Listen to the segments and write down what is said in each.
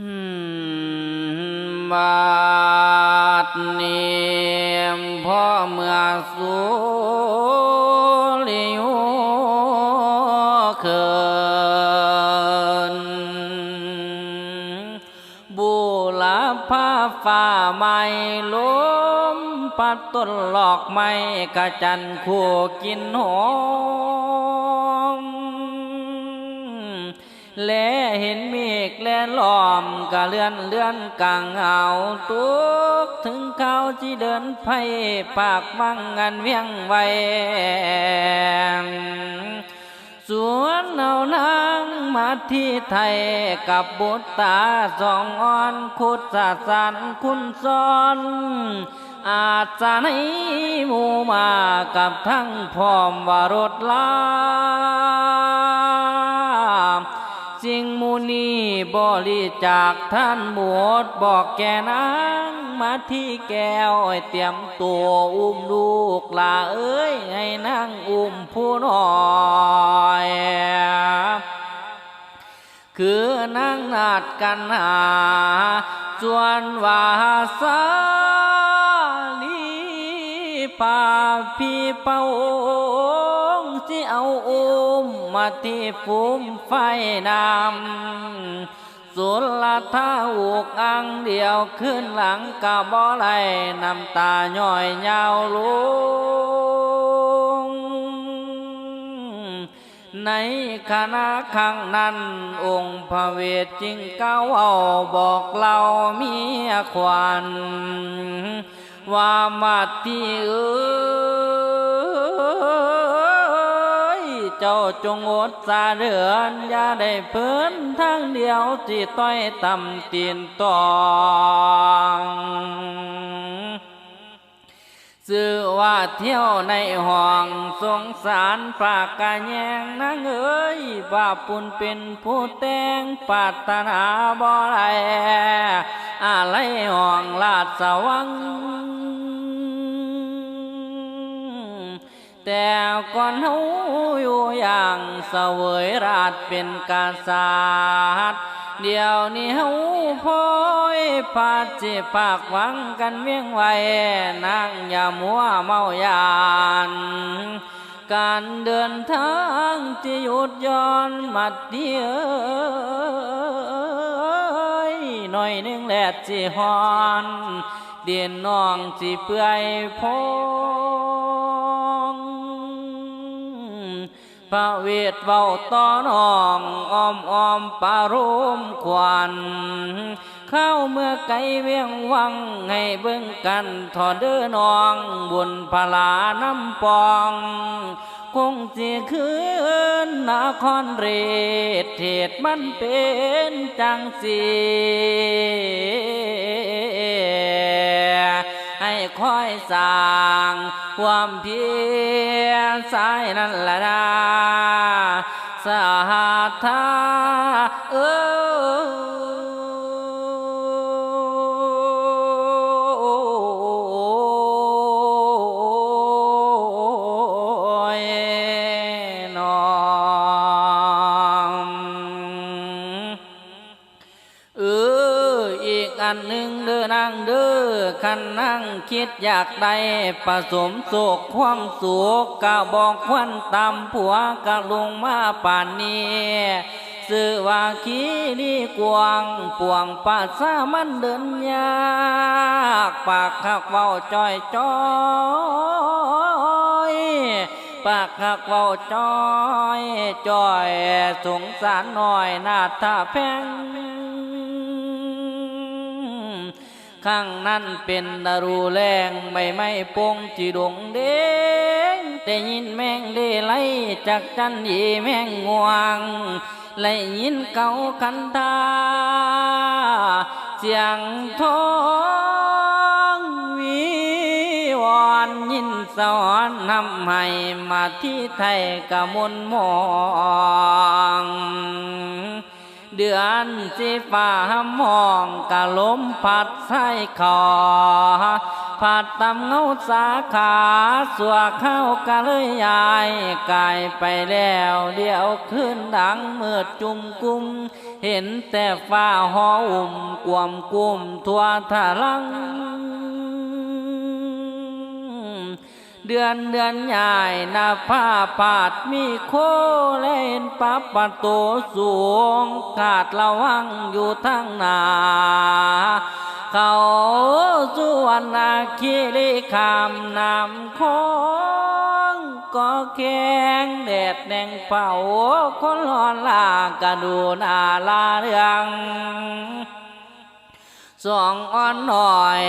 บาดนี้พ่อเมื่อสูลิโยเขินบุลาผ้าฟ้าไม่ล้มปัดต้นหลอกไม่กระจันคู่กินหอม และเห็นเมฆแลนล้อมกะเลื่อนเลื่อนกลางเอาตุกถึงเขาที่เดินไพ่ปากมังงันเวียงไวสวนเอานางมาที่ไทยกับบุตรตาสองอ่อนคุดสาสันคุณซ้อนอาจจะในหมู่มากับทั้งพร้อมว่ารถลา สิ่งมูนีบริจากท่านหมดบอกแกนางมาที่แก้วเตรียมตัวอุ้มลูกลาเอ้ยให้นางอุ้มผู้น้อยคือนางนาดกันหาส่วนวาสาลีปาพี่เป่าองที่เอาอุ้ มาที่ฟุมไฟนำสุละท่าอุกอังเดียวขึ้นหลังกะบ่อไหลน้ำตาย่อยยาวลุงในคณะครั้งนั้น องค์พระเวทจึงเก้าเอาบอกเราเมียขวัญว่ามาที่เอ้ยเจ้าจงอดสาเดือนอย่าได้เพิ่นทางเดียวที่ต้อยต่ำตีนตองสื่อว่าเที่ยวในห้องสงสารปากกะแยงนางเอ้ยว่าปุนเป็นผู้แต่งปรารถนาบ่ไรอะไรห้องลาดสวัง แต่ก่อนเฮาอยู่อย่างเสวยราชเป็นกษัตริย์เดี๋ยวนี้เฮาพอยพาดจิปากหวังกันเวียงไว้นางอย่ามัวเมายานการเดินทางจะหยุดย้อนมัดเดียวหน่อยนึงแหลดสิฮอน เดียนน้องสิเปื่อยพอ พระเวทเว้าต่อน้องอ้อมอ้อมปารุมควันเข้าเมื่อไกลเวียงวังให้เบิ่งกันถอดเด้อนองบุญพลาน้ำปอง คงสิคืนนครเรศเทศมันเป็นจังสีให้คอยสาง ความเพียรสายนั่นละนะสาธาเออ ด้อคันนั่งคิดอยากได้ผสมโศกความสุขกะบอกควันตำผัวกะลุงมาป่านนี้สื่อว่าขี้นี่กวางป่วงปาสามันเดินยากปากขักเว้าจ้อยจ้อยปากขักเว้าจ้อยจ้อยสงสารหน่อยนาดท่าแพง ข้างนั้นเป็นดารูแรงไม่ไม่ปงจีดงเด้งแต่ยินแมงเดไลจากจันยีแมงงวงไล่ยินเกาคันตาเสียงท้องวิวอนยินสอนนำให้มาที่ไทยกะมุนมอง เดือนสีฟ้าหำห้องกะลมพัดใส่คอพัดตำเงาสาขาสัวเข้ากะเลยยายกายไปแล้วเดียวขึ้นดังเมื่อจุ่มกุม เห็นแต่ฟ้าห้ออุ่มกวมกุมทั่วทะลัง เดือนเดือนใหญ่นาผ้าปาดมีโคเล่นปับประตูสูงกาดระวังอยู่ทั้งนาเขาสุวรรณคีรีคามนำคงก็แข็งแดดแดงเป่าคนร้อนลากระดูนาลาเรืองสองอ่อนหน่อย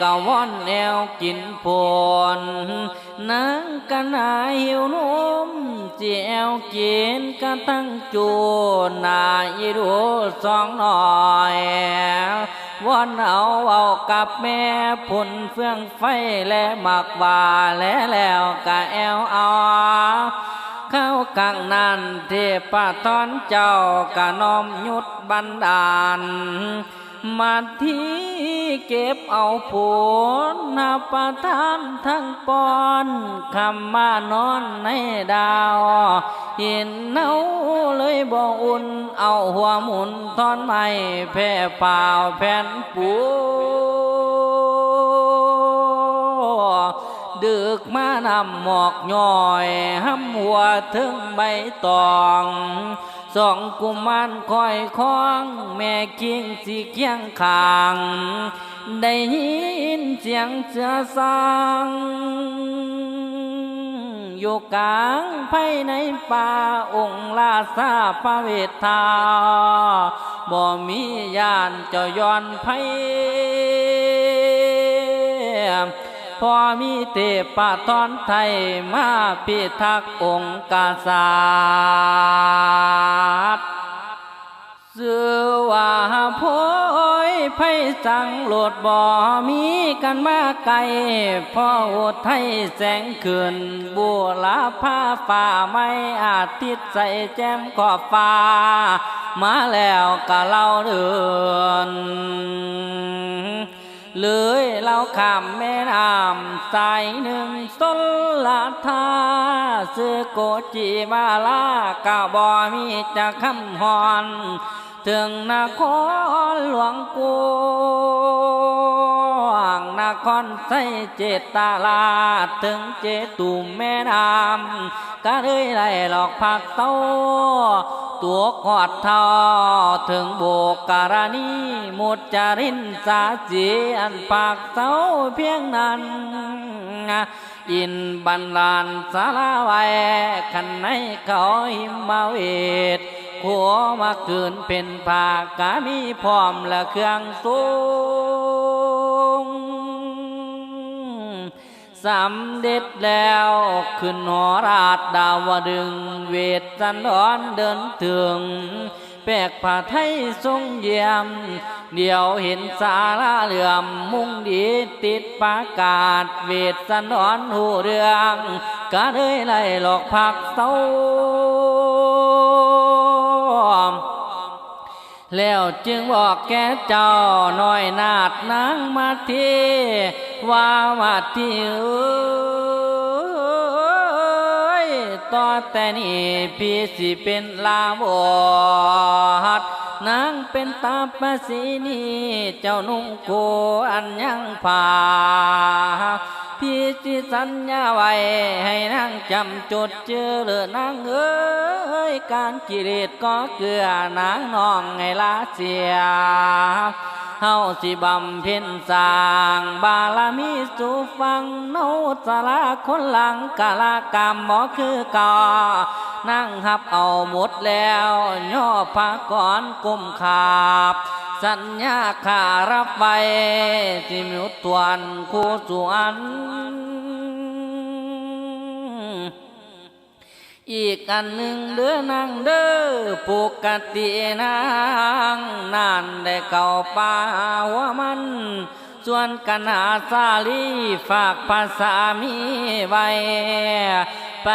กะว่อนแนวกินพ นังกันหาหิวนมเจียวกินกะตั้งจูนนายดูสองหน่อยว่อนเอาเอากับแม่พุ่นเฟื่องไฟและหมักว่าและแล้วกะแอวเอาเข้ากังนันเทพตอนเจ้ากะน้อมยุดบันดาล มาที่เก็บเอาผลนาประทานทั้งปอนคำมานอนในดาวเห็นเนาเลยบ่อุ่นเอาหัวหมุนทอนไม้แพ่เปล่าแผ่นปูดึกมานำหมอกย่อยห้ำหัวถึงใบตอง สองกุมารคอยคล้อง แม่เคียงสีเคียงขาง ได้ยินเสียงเสือสางอยู่กลางภายในป่าองค์ลาซาพระเวทาบ่มียานจ้าย้อนไพ พอมีเทพตอนไทยมาพิทักษ์องค์กษัตริย์สื่อว่าโพยไพสังโหลดบ่มีกันมาไกลพ่ออดไทยแสงขึ้นบัวลาผ้าฝ่าไม่อาทิตย์ใส่แจ่มขอบฟ้า มาแล้วก็เล่าเดือน เลยเราข้ามแม่น้ำสายหนึ่งสนลาทาเสือโกจิมาลากะบอมีจะคำฮอน ถึงนครหลวงกู งนครไสเจตาลาดถึงเจตุมแม่น้ำก็เลยไล่หลอกผักเต้าตัวกอดเท่าถึงโบกการณีหมุจารินสาจีอันปากเต้าเพียงนั้นอินบันลานสาราไว้ขันในเขาหิมมาเวทขัวมาคืนเป็นภากามีพร้อมและเครื่องสู้ งสำเร็จแล้วขึ้นหอราชดาวดึง เวทสันดอนเดินถึงแปลกผ้าไทยทรงเยี่ยม เดี๋ยวเห็นสาราเหลื่อมมุ่งดีติดประกาศ เวทสันดอนหูเรื่อง ก็เลยไล่หลอกพักเศร้า แล้วจึงบอกแกเจ้าน้อยนาดนางมาทีว่ามาทีเอ้ยต่อแต่นี้พี่สิเป็นลาบอดนางเป็นตาปสีนีเจ้านุ่งโกอันยังผ่า พี่จิสัญญาไว้ให้นางจำจดเจอเลือนางเอ้ยการกิเลสก็เกลือนางนองไงลาเสียเฮาสิบำเพ็ญสร้างบารมีสู่ฟังโนสาราคนหลังกาลกรรมหมอคือกอนั่งหับเอาหมดแล้ว ย่อพระก่อนกุมขาบ สัญญาขารับไว้ที่มิวตวนคู่สวนอีกอันหนึ่งเด้อนางเด้อปกตินางนานได้เก่าป่าหัวมัน ส่วนกันหาซาลีฝากภาษามีไว้ ไป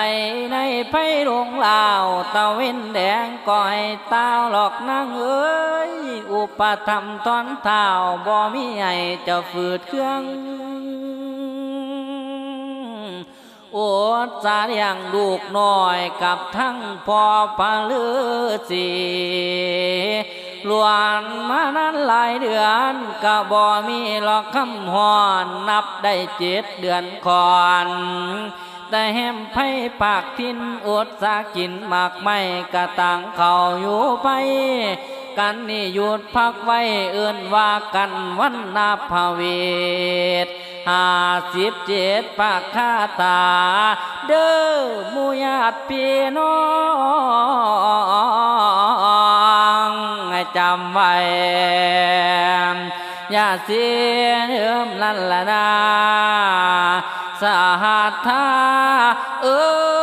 ในไพโรงลาวตะเว้นแดงก่อยตาวหลอกนางเอ้ย อุปธรรมตอนเท้าบ่มีให้จ้าฝืดเครื่องอโอดสาเลียงลูกน้อยกับทั้งพ่อพาลือสีลวนมานั้นหลายเดือนก็บ่มีหรอกคำหอนนับได้เจ็ดเดือนก่อน แต่แฮมไพ่ปากทินอดสากินมากไม่กระต่างเขาอยู่ไปกันนี่หยุดพักไว้เอื่นว่ากันวันนาภเวทห้าสิบเจ็ดปากคาตา เด้อมูญาติพี่น้องจำไว้อย่าเสียเอิมนั่นละนา สาธาเออ